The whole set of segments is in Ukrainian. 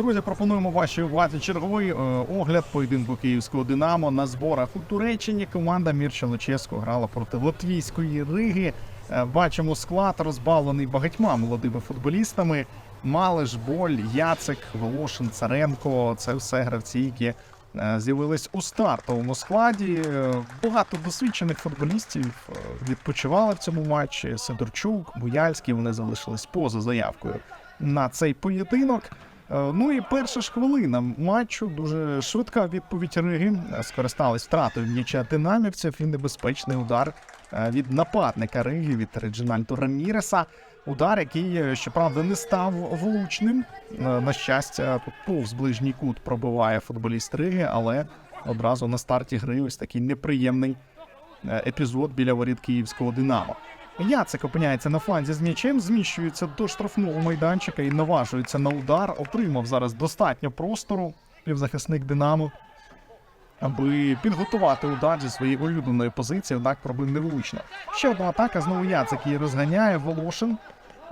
Друзі, пропонуємо вашій увазі черговий е, огляд поєдинку київського Динамо на зборах у Туреччині. Команда Мірча Луческо грала проти латвійської Риги. Е, бачимо склад розбавлений багатьма молодими футболістами. Малиш, Боль, Яцик, Волошин, Царенко. Це все гравці, які е, з'явились у стартовому складі. Багато досвідчених футболістів відпочивали в цьому матчі. Сидорчук, Буяльський. Вони залишились поза заявкою на цей поєдинок. Е, Ну і перша ж хвилина матчу дуже швидка відповідь Риги. Скористались втратою м'яча динамівців і небезпечний удар е, від нападника Риги від Реджинальду Раміреса. Удар, який, е, щоправда, не став влучним. На щастя, повз ближній кут пробиває футболіст Риги, але одразу на старті гри ось такий неприємний епізод біля воріт київського Динамо. Яцик опиняється на фланзі з м'ячем, зміщується до штрафного майданчика і наважується на удар. Отримав зараз достатньо простору півзахисник Динамо, аби підготувати удар зі своєї улюбленої позиції. Однак пробив невлучно. Ще одна атака. Знову Яцик її розганяє. Волошин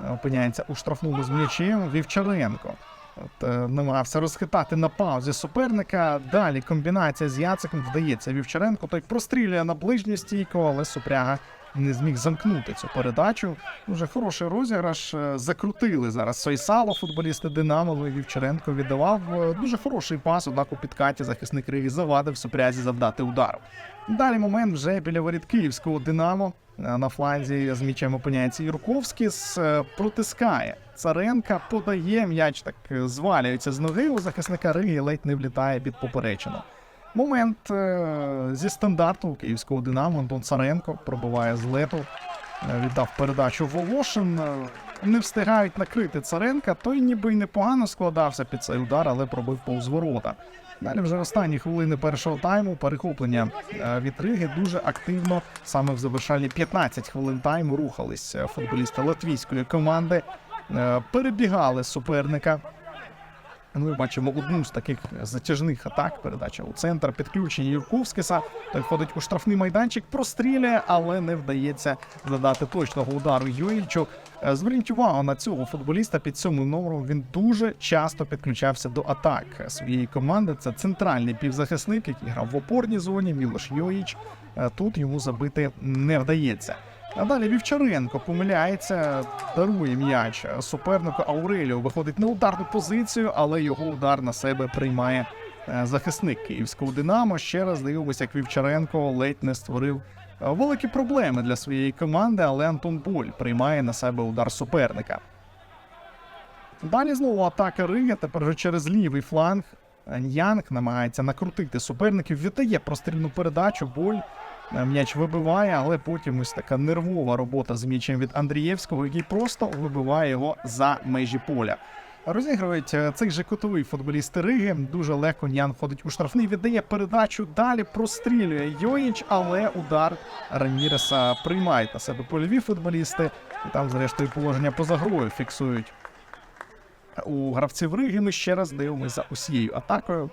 е, опиняється у штрафному з м'ячем. Вівчаренко. От, е, намагався розхитати на паузі суперника. Далі комбінація з Яциком вдається Вівчаренко. Той прострілює на ближню стійку, але Супряга не зміг замкнути цю передачу. Дуже хороший розіграш. Е, Закрутили зараз Сойсало, футболісти Динамо. Вівчаренко віддавав е, дуже хороший пас. Однак у підкаті захисник Риги завадив Супрязі завдати удару. Далі момент вже біля воріт київського Динамо. Е, На фланзі з м'ячем опиняється Юрковський, протискає Царенка, подає м'яч, так звалюється з ноги у захисника Риги ледь не влітає під поперечину. Момент е, зі стандарту київського Динамо Антон Царенко пробиває з лету, е, віддав передачу Волошин. е, Не встигають накрити Царенка, той ніби й непогано складався під цей удар, але пробив повз ворота. Далі вже останні хвилини першого тайму перехоплення від Риги дуже активно саме в завершальні 15 хвилин тайму рухались футболісти латвійської команди, перебігали суперника. Ми бачимо одну з таких затяжних атак. Передача у центр, підключення Юрковськиса. Той входить у штрафний майданчик, прострілює, але не вдається задати точного удару Юїльчу. Е, Зверніть увагу на цього футболіста під сьомим номером. Він дуже часто підключався до атак своєї команди. Це центральний півзахисник, який грав в опорній зоні. Мілош Йоїч. Е, Тут йому забити не вдається. А далі Вівчаренко помиляється, дарує м'яч супернику Ауреліо. Виходить на ударну позицію, але його удар на себе приймає е, захисник київського Динамо. Ще раз дивимося, як Вівчаренко ледь не створив е, великі проблеми для своєї команди, але Антон Боль приймає на себе удар суперника. Далі знову атака Рига, тепер вже через лівий фланг. Ньянг намагається накрутити суперників, віддає прострільну передачу, боль. Е, М'яч вибиває, але потім ось така нервова робота з м'ячем від Андрієвського, який просто вибиває його за межі поля. Розігрують е, цей же кутовий футболіст Риги. Дуже легко Ньян входить у штрафний, віддає передачу. Далі прострілює Йоїч, але удар Раміреса приймають на себе польові футболісти. І там, зрештою, положення поза грою фіксують у гравців Риги. Ми ще раз дивимося за усією атакою.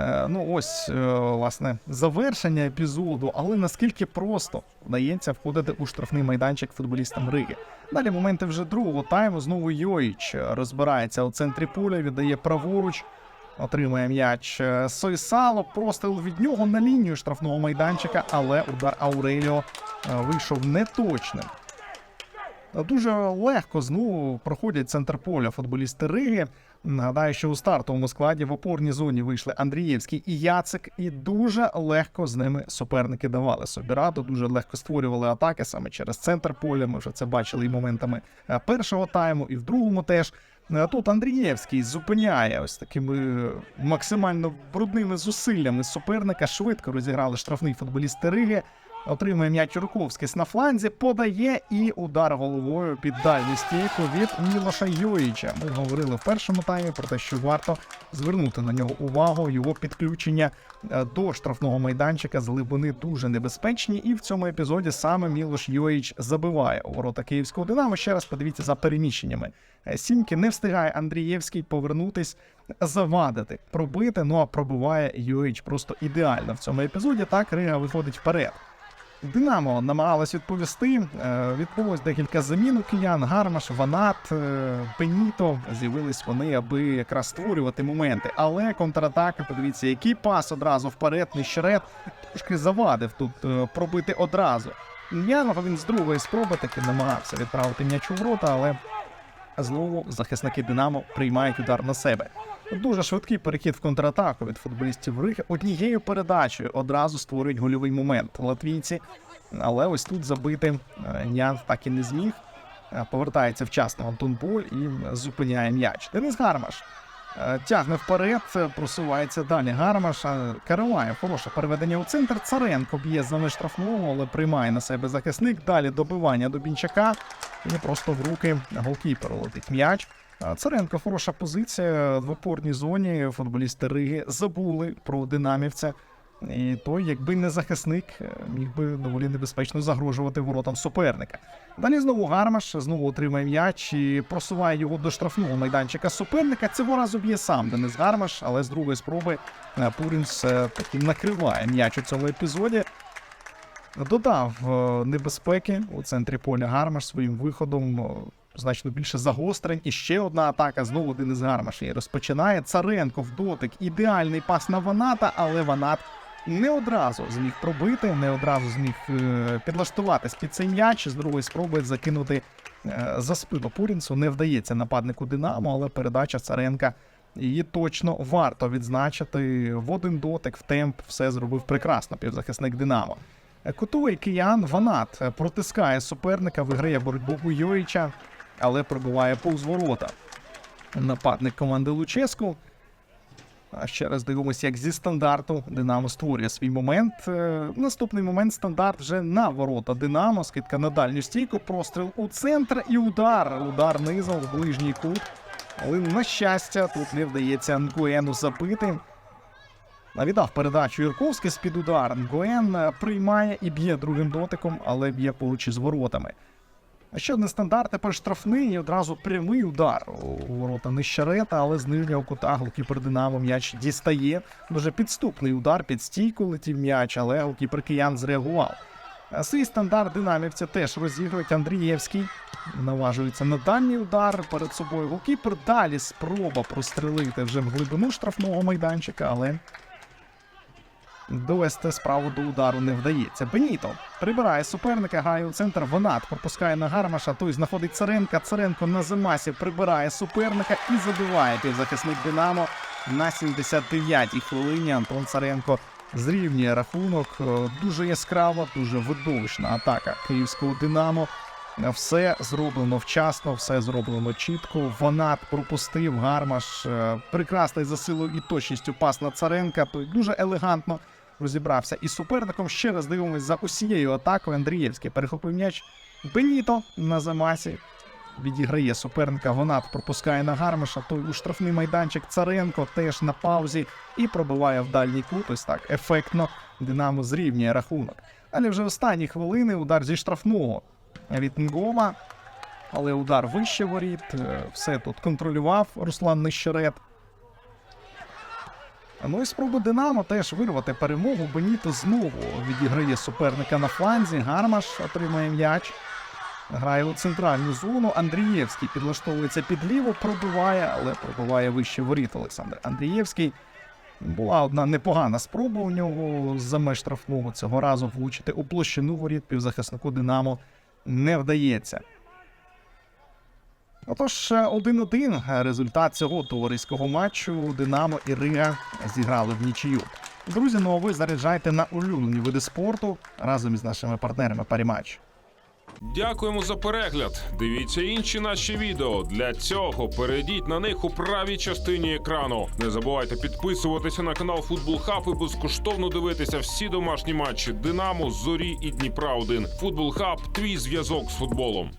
Е, ну ось, е, власне, завершення епізоду, але наскільки просто вдається входити у штрафний майданчик футболістам Риги. Далі моменти вже другого тайму. Знову Йоїч розбирається у центрі поля, віддає праворуч, отримує м'яч е, Сойсало, простріл від нього на лінію штрафного майданчика, але удар Ауреліо вийшов неточним. Дуже легко знову проходять центр поля футболісти Риги. Нагадаю, що у стартовому складі в опорній зоні вийшли Андрієвський і Яцик, і дуже легко з ними суперники давали собі раду. Дуже легко створювали атаки саме через центр поля. Ми вже це бачили і моментами е, першого тайму, і в другому теж. Е, Тут Андрієвський зупиняє ось такими максимально брудними зусиллями суперника. Швидко розіграли штрафний футболіст Риги. Отримує м'яч Руковський на фланзі, подає і удар головою під дальню стійку від Мілоша Йоїча. Ми говорили в першому таймі про те, що варто звернути на нього увагу. Його підключення е, до штрафного майданчика з глибини дуже небезпечні. І в цьому епізоді саме Мілош Йоїч забиває у ворота київського динамо. Ще раз подивіться за переміщеннями. Е, Сімки не встигає Андрієвський повернутись, завадити, пробити. Ну а пробиває Йоїч просто ідеально в цьому епізоді. Так Рига виходить вперед. Динамо намагалась відповісти. Е, Відбулось декілька замін у киян. Гармаш, Ванат, е, Пеніто. З'явились вони, аби якраз створювати моменти. Але контратака, подивіться, який пас одразу вперед, нещерет. Трошки завадив тут е, пробити одразу. Янов він з другої спроби таки намагався відправити м'яч у ворота, але знову захисники Динамо приймають удар на себе. Дуже швидкий перехід в контратаку від футболістів Риги. Однією передачею одразу створюють гольовий момент латвійці. Але ось тут забити е, так і не зміг. Е, Повертається вчасно Антон Боль і зупиняє м'яч. Денис Гармаш е, тягне вперед, е, просувається далі. Гармаш е, Караваєв, хороше переведення у центр. Царенко б'є за меж штрафного, але приймає на себе захисник. Далі добивання до Бінчака. І просто в руки голкіперу летить м'яч. Царенко хороша позиція в опорній зоні. Футболісти Риги забули про динамівця. І той, якби не захисник, е, міг би доволі небезпечно загрожувати воротам суперника. Далі знову Гармаш знову отримає м'яч і просуває його до штрафного майданчика суперника. Цього разу б'є сам Денис Гармаш, але з другої спроби е, Пурінс е, таки накриває м'яч у цьому епізоді. Додав небезпеки у центрі поля Гармаш своїм виходом. Значно більше загострень. І ще одна атака. Знову Денис Гармаш її розпочинає. Царенко в дотик. Ідеальний пас на Ваната, але Ванат не одразу зміг пробити, не одразу зміг е, підлаштуватись під цей м'яч. З другої спроби закинути е, за спину Пурінцу. Не вдається нападнику Динамо, але передача Царенка. Її точно варто відзначити в один дотик, в темп все зробив прекрасно півзахисник Динамо. Е, Кутовий киян Ванат протискає суперника, виграє боротьбу у але пробиває повз ворота. Нападник команди Луческу. А ще раз дивимося, як зі стандарту Динамо створює свій момент. Е, Наступний момент стандарт вже на ворота Динамо. Скидка на дальню стійку, простріл у центр і удар. Удар низом в ближній кут. Але, на щастя, тут не вдається Нгуену забити. Віддав передачу Юрковський з-під удар. Нгуен е, приймає і б'є другим дотиком, але б'є поруч із воротами. А ще один стандарт, тепер штрафний і одразу прямий удар у ворота Нищарета, але з нижнього кута голкіпер Динамо м'яч дістає. Дуже підступний удар під стійку летів м'яч, але голкіпер киян зреагував. Свій стандарт динамівця теж розігрують Андрієвський. Наважується на дальній удар перед собою. Голкіпер далі спроба прострелити вже в глибину штрафного майданчика, але довести справу до удару не вдається. Беніто прибирає суперника, грає у центр. Вонат пропускає на Гармаша. Той знаходить Царенка. Царенко на замасі прибирає суперника і забиває півзахисник Динамо на 79-й хвилині. Антон Царенко зрівнює рахунок. Е, Дуже яскрава, дуже видовищна атака київського Динамо. Все зроблено вчасно, все зроблено чітко. Ванат пропустив гармаш. е, Прекрасний за силою і точністю пас на Царенка. Той дуже елегантно розібрався із суперником. Ще раз дивимось за усією атакою. Андрієвський перехопив м'яч. Беніто на замасі. Відіграє суперника. Ванат пропускає на гармаша. Той у штрафний майданчик Царенко теж на паузі і пробиває в дальній кут. Ось так ефектно. Динамо зрівнює рахунок. Але вже останні хвилини удар зі штрафного від Нгома. Але удар вище воріт. е, Все тут контролював Руслан Нищерет. Ну і спроба Динамо теж вирвати перемогу. Беніто знову відіграє суперника на фланзі. Гармаш отримає м'яч. Грає у центральну зону. Андрієвський підлаштовується під ліву, пробиває, але пробиває вище воріт Олександр Андрієвський. Була одна непогана спроба у нього за меж штрафного цього разу влучити у площину воріт півзахиснику Динамо не вдається. Отож, е, 1-1 результат цього товариського матчу Динамо і Рига зіграли в нічию. Друзі, ну а ви заряджайте на улюблені види спорту разом із нашими партнерами Паріматч. Дякуємо за перегляд. Дивіться інші наші відео. Для цього перейдіть на них у правій частині екрану. Не забувайте підписуватися на канал Футбол Хаб і безкоштовно дивитися всі домашні матчі Динамо, Зорі і Дніпра 1 Футбол Хаб твій зв'язок з футболом.